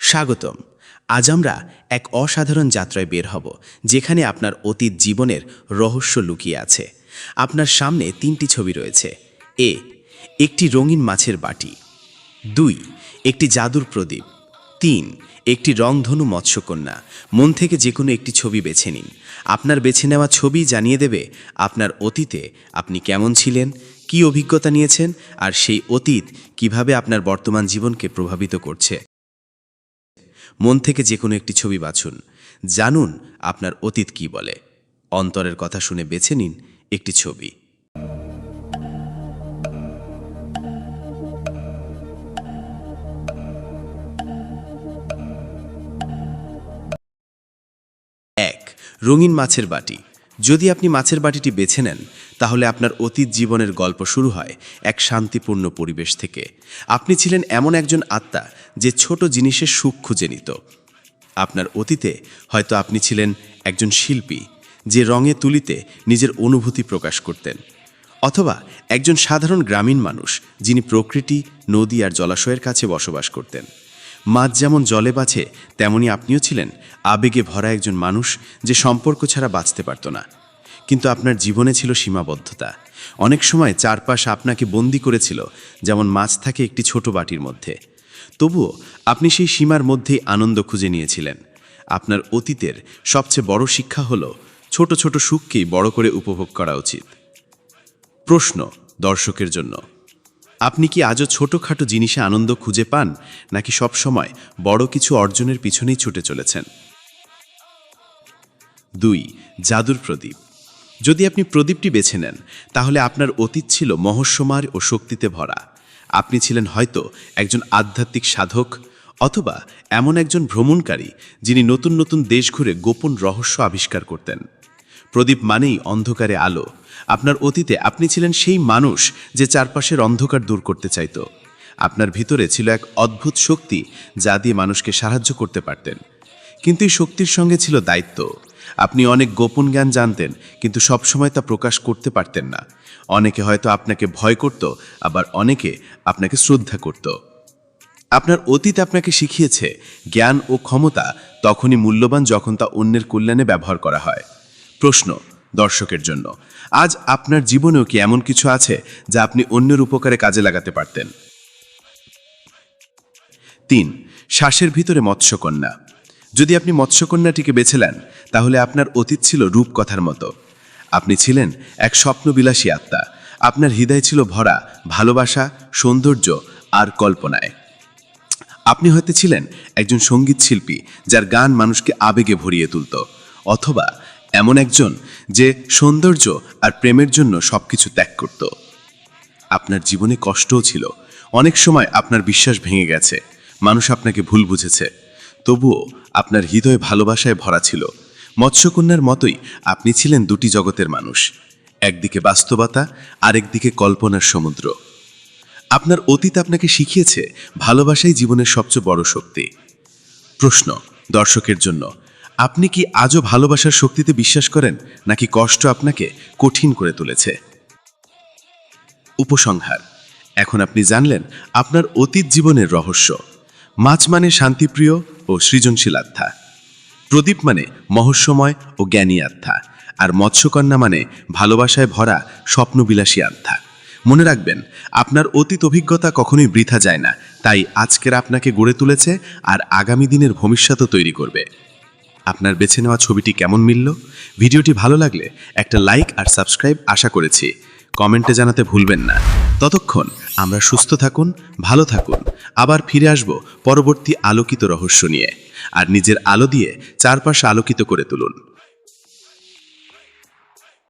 স্বাগতম। আজ আমরা এক অসাধারণ যাত্রায় বের হব, যেখানে আপনার অতীত জীবনের রহস্য লুকিয়ে আছে। আপনার সামনে তিনটি ছবি রয়েছে। এ, একটি রঙিন মাছের বাটি। দুই, একটি জাদুর প্রদীপ। তিন, একটি রংধনু মৎস্যকন্যা। মন থেকে যে কোনো একটি ছবি বেছে নিন। আপনার বেছে নেওয়া ছবি জানিয়ে দেবে আপনার অতীতে আপনি কেমন ছিলেন, কী অভিজ্ঞতা নিয়েছেন, আর সেই অতীত কীভাবে আপনার বর্তমান জীবনকে প্রভাবিত করছে। মন থেকে যে কোনো একটি ছবি বাছুন। জানুন আপনার অতীত কি বলে। অন্তরের কথা শুনে বেছে নিন একটি ছবি। এক, রঙিন মাছের বাটি। যদি আপনি মাছের বাটিটি বেছে নেন, তাহলে আপনার অতীত জীবনের গল্প শুরু হয় এক শান্তিপূর্ণ পরিবেশ থেকে। আপনি ছিলেন এমন একজন আত্মা যে ছোট জিনিসের সুখ খুঁজে নিত। আপনার অতীতে হয়তো আপনি ছিলেন একজন শিল্পী যে রঙে তুলিতে নিজের অনুভূতি প্রকাশ করতেন, অথবা একজন সাধারণ গ্রামীণ মানুষ যিনি প্রকৃতি, নদী আর জলাশয়ের কাছে বসবাস করতেন। মাছ যেমন জলে বাঁচে, তেমনি আপনিও ছিলেন আবেগে ভরা একজন মানুষ যে সম্পর্ক ছাড়া বাঁচতে পারত না। কিন্তু আপনার জীবনে ছিল সীমাবদ্ধতা। অনেক সময় চারপাশ আপনাকে বন্দি করেছিল, যেমন মাছ থাকে একটি ছোট বাটির মধ্যে। তবুও আপনি সেই সীমার মধ্যেই আনন্দ খুঁজে নিয়েছিলেন। আপনার অতীতের সবচেয়ে বড় শিক্ষা হল, ছোট ছোট সুখকেই বড় করে উপভোগ করা উচিত। প্রশ্ন দর্শকের জন্য। আপনি কি আজও ছোটোখাটো জিনিসে আনন্দ খুঁজে পান, নাকি সব সময় বড় কিছু অর্জনের পিছনেই ছুটে চলেছেন? দুই, জাদুর প্রদীপ। যদি আপনি প্রদীপটি বেছে নেন, তাহলে আপনার অতীত ছিল মহস্যমার ও শক্তিতে ভরা। আপনি ছিলেন হয়তো একজন আধ্যাত্মিক সাধক, অথবা এমন একজন ভ্রমণকারী, যিনি নতুন নতুন দেশ ঘুরে গোপন রহস্য আবিষ্কার করতেন। প্রদীপ মানেই অন্ধকারে আলো। আপনার অতীতে আপনি ছিলেন সেই মানুষ যে চারপাশের অন্ধকার দূর করতে চাইত। আপনার ভিতরে ছিল এক অদ্ভুত শক্তি যা দিয়ে মানুষকে সাহায্য করতে পারতেন। কিন্তু এই শক্তির সঙ্গে ছিল দায়িত্ব। আপনি অনেক গোপন জ্ঞান জানতেন, কিন্তু সবসময় তা প্রকাশ করতে পারতেন না। অনেকে হয়তো আপনাকে ভয় করত, আবার অনেকে আপনাকে শ্রদ্ধা করত। আপনার অতীত আপনাকে শিখিয়েছে, জ্ঞান ও ক্ষমতা তখনই মূল্যবান যখন তা অন্যের কল্যাণে ব্যবহার করা হয়। প্রশ্ন দর্শকের জন্য। আজ আপনার জীবনেও কি এমন কিছু আছে যা আপনি অন্যের উপকারে কাজে লাগাতে পারতেন? তিন, শ্বাসের ভিতরে মৎস্যকন্যা। যদি আপনি মৎস্যকন্যাটিকে বেছে নেন, তাহলে আপনার অতীত ছিল রূপকথার মতো। আপনি ছিলেন এক স্বপ্নবিলাসী আত্মা। আপনার হৃদয় ছিল ভরা, ভালোবাসা, সৌন্দর্য আর কল্পনায়। আপনি হয়তো ছিলেন একজন সংগীত শিল্পী যার গান মানুষকে আবেগে ভরিয়ে তুলত। অথবা এমন একজন যে সৌন্দর্য আর প্রেমের জন্য সবকিছু ত্যাগ করত। আপনার জীবনে কষ্টও ছিল। অনেক সময় আপনার বিশ্বাস ভেঙে গেছে। মানুষ আপনাকে ভুল বুঝেছে। তবুও আপনার হৃদয় ভালোবাসায় ভরা ছিল। মৎস্যকন্যার মতোই আপনি ছিলেন দুটি জগতের মানুষ। একদিকে বাস্তবতা, আরেকদিকে কল্পনার সমুদ্র। আপনার অতীত আপনাকে শিখিয়েছে ভালোবাসাই জীবনের সবচেয়ে বড় শক্তি। প্রশ্ন, দর্শকের জন্য আপনি কি আজও ভালোবাসার শক্তিতে বিশ্বাস করেন, নাকি কষ্ট আপনাকে কঠিন করে তুলেছে? উপসংহার। এখন আপনি জানলেন আপনার অতীত জীবনের রহস্য। মাছ মানে শান্তিপ্রিয় ও সৃজনশীল আত্মা। প্রদীপ মানে মহস্যময় ও জ্ঞানী আত্মা। আর মৎস্যকন্যা মানে ভালোবাসায় ভরা স্বপ্নবিলাসী আত্মা। মনে রাখবেন, আপনার অতীত অভিজ্ঞতা কখনোই বৃথা যায় না। তাই আজকের আপনাকে গড়ে তুলেছে আর আগামী দিনের ভবিষ্যতও তৈরি করবে। আপনার বেছে নেওয়া ছবিটি কেমন মিলল? ভিডিওটি ভালো লাগলে একটা লাইক আর সাবস্ক্রাইব আশা করেছি। কমেন্টে জানাতে ভুলবেন না। ততক্ষণ আমরা সুস্থ থাকুন, ভালো থাকুন। আবার ফিরে আসব পরবর্তী আলোকিত রহস্য নিয়ে। আর নিজের আলো দিয়ে চারপাশ আলোকিত করে তুলুন।